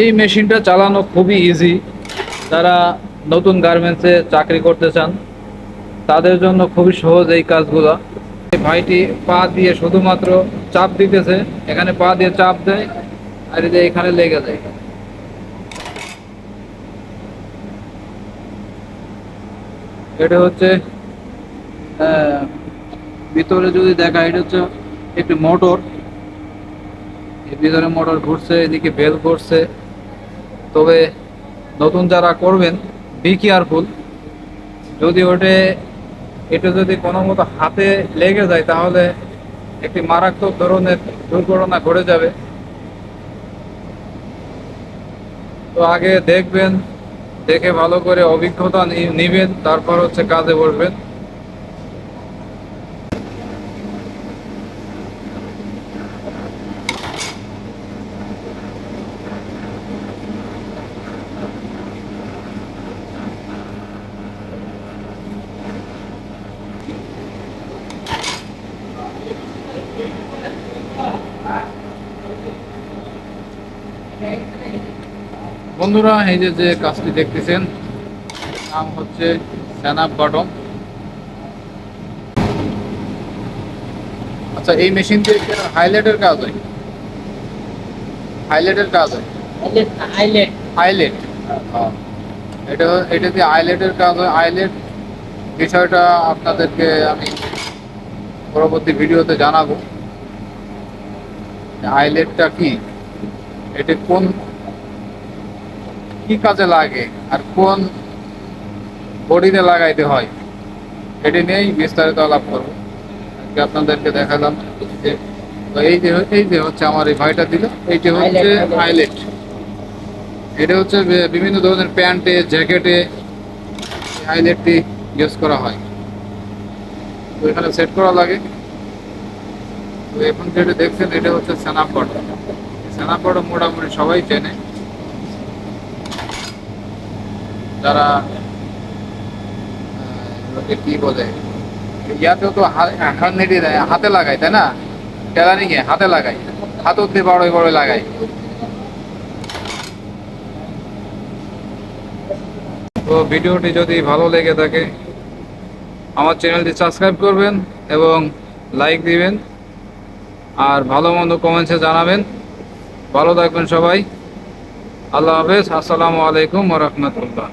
এই মেশিনটা চালানো খুবই ইজি যারা নতুন গার্মেন্টসে চাকরি করতে চান, তাদের জন্য খুবই সহজ এই কাজগুলো। এই ভাইটি পা দিয়ে শুধুমাত্র চাপ দিতেছে, এখানে পা দিয়ে চাপ দেয়, আর এই যে এখানে লেগে যায়। এটা হচ্ছে ভিতরে যদি দেখা এটা হচ্ছে একটি মোটর। ভিতরে মোটর ঘুরছে, এদিকে বেল ঘুরছে। তবে নতুন যারা করবেন বি কেয়ারফুল যদি ওটে, এটা যদি কোনো মতো হাতে লেগে যায়, তাহলে একটি মারাত্মক ধরনের দুর্ঘটনা ঘটে যাবে। তো আগে দেখবেন, দেখে ভালো করে অভিজ্ঞতা নিবেন, তারপর হচ্ছে কাজে বসবেন। বন্ধুরা এই যে যে কাজটি দেখতেছেন নাম হচ্ছে স্যানাপ বটম আচ্ছা এই মেশিন দিয়ে হাইলাইটের কাজ হয়? হাইলাইটের কাজ হয়? আইলেট আইলেট আইলেট এটা এটা দিয়ে আইলেটের কাজ হয়। আইলেট বিষয়টা আপনাদেরকে আমি পরবর্তী ভিডিওতে জানাব। আইলেটটা কি? এটা কোন কি কাজে লাগে আর কোন বডিতে লাগাইতে হয় এটি নিয়েই বিস্তারিত আলাপ করব। আজকে আপনাদেরকে দেখালাম যে এই যে এই যে হচ্ছে আমার এই ভাইটা দিল এইটি হচ্ছে আইলেট এটা হচ্ছে বিভিন্ন ধরনের প্যান্টে জ্যাকেটে আইলেটটি ইউজ করা হয়। তো এখানে সেট করা লাগে। তো এখন যেটা দেখছেন এটা হচ্ছে সেনাপট সেনাপট মোটামুটি সবাই চেনে। যারা কি বলে, ইয়াতেও তো হা- হাত দেয়, হাতে লাগায়, তাই না? টেলারিং এ হাতে লাগাই হাত অব্দি বড় বড় লাগাই তো ভিডিওটি যদি ভালো লেগে থাকে, আমার চ্যানেলটি সাবস্ক্রাইব করবেন এবং লাইক দিবেন, আর ভালো মন্দ কমেন্টসে জানাবেন। ভালো থাকবেন সবাই। আল্লাহ হাফেজ। আসসালামু আলাইকুম রহমতুল্লাহ।